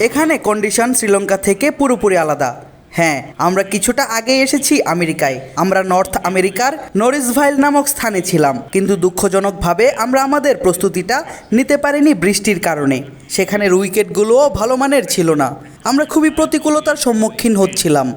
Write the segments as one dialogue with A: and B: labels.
A: এখানে কন্ডিশন শ্রীলঙ্কা থেকে পুরোপুরি আলাদা। হ্যাঁ আমরা কিছুটা আগে এসেছি আমেরিকায়। আমরা নর্থ আমেরিকার নরিসভাইল নামক স্থানে ছিলাম। কিন্তু দুঃখজনকভাবে আমরা আমাদের প্রস্তুতিটা নিতে পারিনি বৃষ্টির কারণে। সেখানের উইকেটগুলোও ভালো মানের ছিল না। আমরা খুবই প্রতিকূলতার সম্মুখীন হচ্ছিলাম.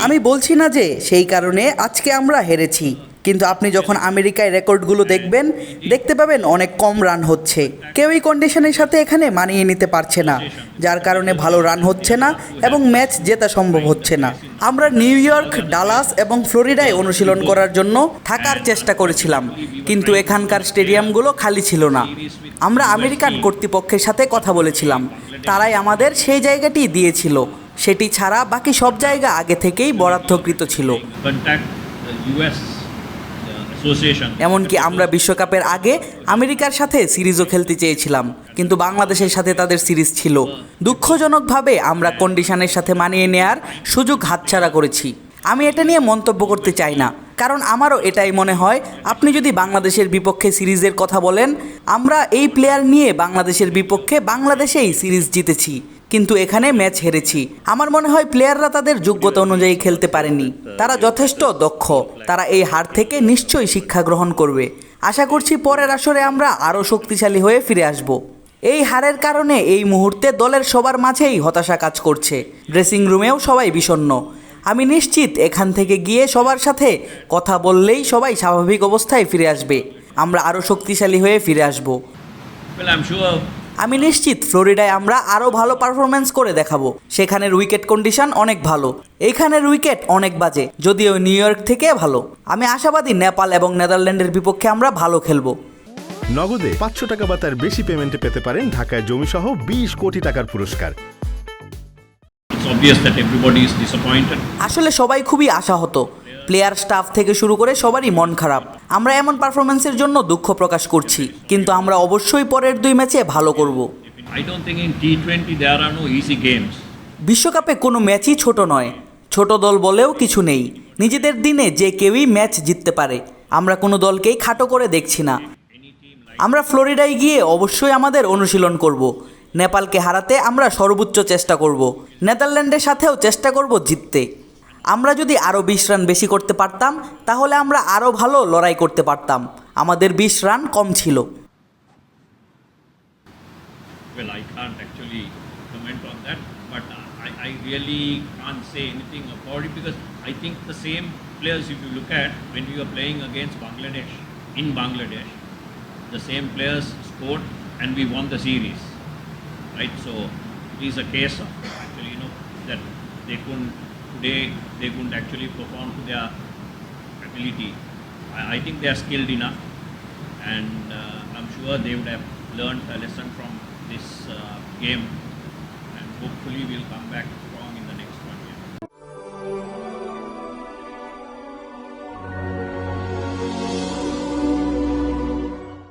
A: আমি বলছি না যে সেই কারণে আজকে আমরা হেরেছি। কিন্তু আপনি যখন আমেরিকায় রেকর্ডগুলো দেখবেন, দেখতে পাবেন অনেক কম রান হচ্ছে। কেউই কন্ডিশনের সাথে এখানে মানিয়ে নিতে পারছে না, যার কারণে ভালো রান হচ্ছে না এবং ম্যাচ জেতা সম্ভব হচ্ছে না। আমরা নিউ ইয়র্ক, ডালাস এবং ফ্লোরিডায় অনুশীলন করার জন্য থাকার চেষ্টা করেছিলাম, কিন্তু এখানকার স্টেডিয়ামগুলো খালি ছিল না। আমরা আমেরিকান কর্তৃপক্ষের সাথে কথা বলেছিলাম, তারাই আমাদের সেই জায়গাটি দিয়েছিল। সেটি ছাড়া বাকি সব জায়গা আগে থেকেই বরাদ্দকৃত ছিল। এমনকি আমরা বিশ্বকাপের আগে আমেরিকার সাথে সিরিজও খেলতে চেয়েছিলাম। কিন্তু বাংলাদেশের সাথে তাদের সিরিজ ছিল। দুঃখজনকভাবে আমরা কন্ডিশনের সাথে মানিয়ে নেয়ার সুযোগ হাতছাড়া করেছি। আমি এটা নিয়ে মন্তব্য করতে চাই না। কারণ আমারও এটাই মনে হয়, আপনি যদি বাংলাদেশের বিপক্ষে সিরিজের কথা বলেন, আমরা এই প্লেয়ার নিয়ে বাংলাদেশের বিপক্ষে বাংলাদেশেই সিরিজ জিতেছি, কিন্তু এখানে ম্যাচ হেরেছি। আমার মনে হয় প্লেয়াররা তাদের যোগ্যতা অনুযায়ী খেলতে পারেনি। তারা যথেষ্ট দক্ষ, তারা এই হার থেকে নিশ্চয়ই শিক্ষা গ্রহণ করবে। আশা করছি পরের আসরে আমরা আরও শক্তিশালী হয়ে ফিরে আসব। এই হারের কারণে এই মুহূর্তে দলের সবার মাঝেই হতাশা কাজ করছে। ড্রেসিং রুমেও সবাই বিষণ্ণ। আমি নিশ্চিত এখান থেকে গিয়ে সবার সাথে কথা বললেই সবাই স্বাভাবিক অবস্থায় ফিরে আসবে। আমরা আরও শক্তিশালী হয়ে ফিরে আসব। আমি নিশ্চিত ফ্লোরিডায় আমরা আরও ভালো পারফরমেন্স করে দেখাবো। সেখানের উইকেট কন্ডিশন অনেক ভালো। এইখানের উইকেট অনেক বাজে যদিও নিউ ইয়র্ক থেকে ভালো। আমি আশাবাদী নেপাল এবং নেদারল্যান্ডের বিপক্ষে আমরা ভালো খেলব।
B: নগদে পাঁচশো টাকা বা তার বেশি পেমেন্টে পেতে পারেন ঢাকায় জমিসহ বিশ কোটি টাকার পুরস্কার।
A: আসলে সবাই খুবই আশাহত। প্লেয়ার স্টাফ থেকে শুরু করে সবারই মন খারাপ। আমরা এমন পারফরমেন্সের জন্য দুঃখ প্রকাশ করছি কিন্তু আমরা অবশ্যই পরের দুই ম্যাচে ভালো করব।
C: I don't think in T20 there are no easy games.
A: বিশ্বকাপে কোনো ম্যাচই ছোট নয়। ছোট দল বলেও কিছু নেই। নিজেদের দিনে যে কেউই ম্যাচ জিততে পারে। আমরা কোনো দলকেই খাটো করে দেখছি না। আমরা ফ্লোরিডায় গিয়ে অবশ্যই আমাদের অনুশীলন করব। নেপালকে হারাতে আমরা সর্বোচ্চ চেষ্টা করব নেদারল্যান্ডের সাথেও চেষ্টা করব জিততে আমরা যদি আরও বিশ রান বেশি করতে পারতাম তাহলে আমরা আরও ভালো লড়াই করতে পারতাম আমাদের বিশ রান কম ছিল
C: Well, I can't actually comment on that, but I, I really can't say anything about it because I think the same players, if you look at when we were playing against Bangladesh in Bangladesh, the same players scored and we won the series, right? So it is a case of actually, you know, that they couldn't today they couldn't actually perform to their ability. I, I think they are skilled enough, and uh, I'm sure they would have learned a lesson from this uh, game, and hopefully we'll come back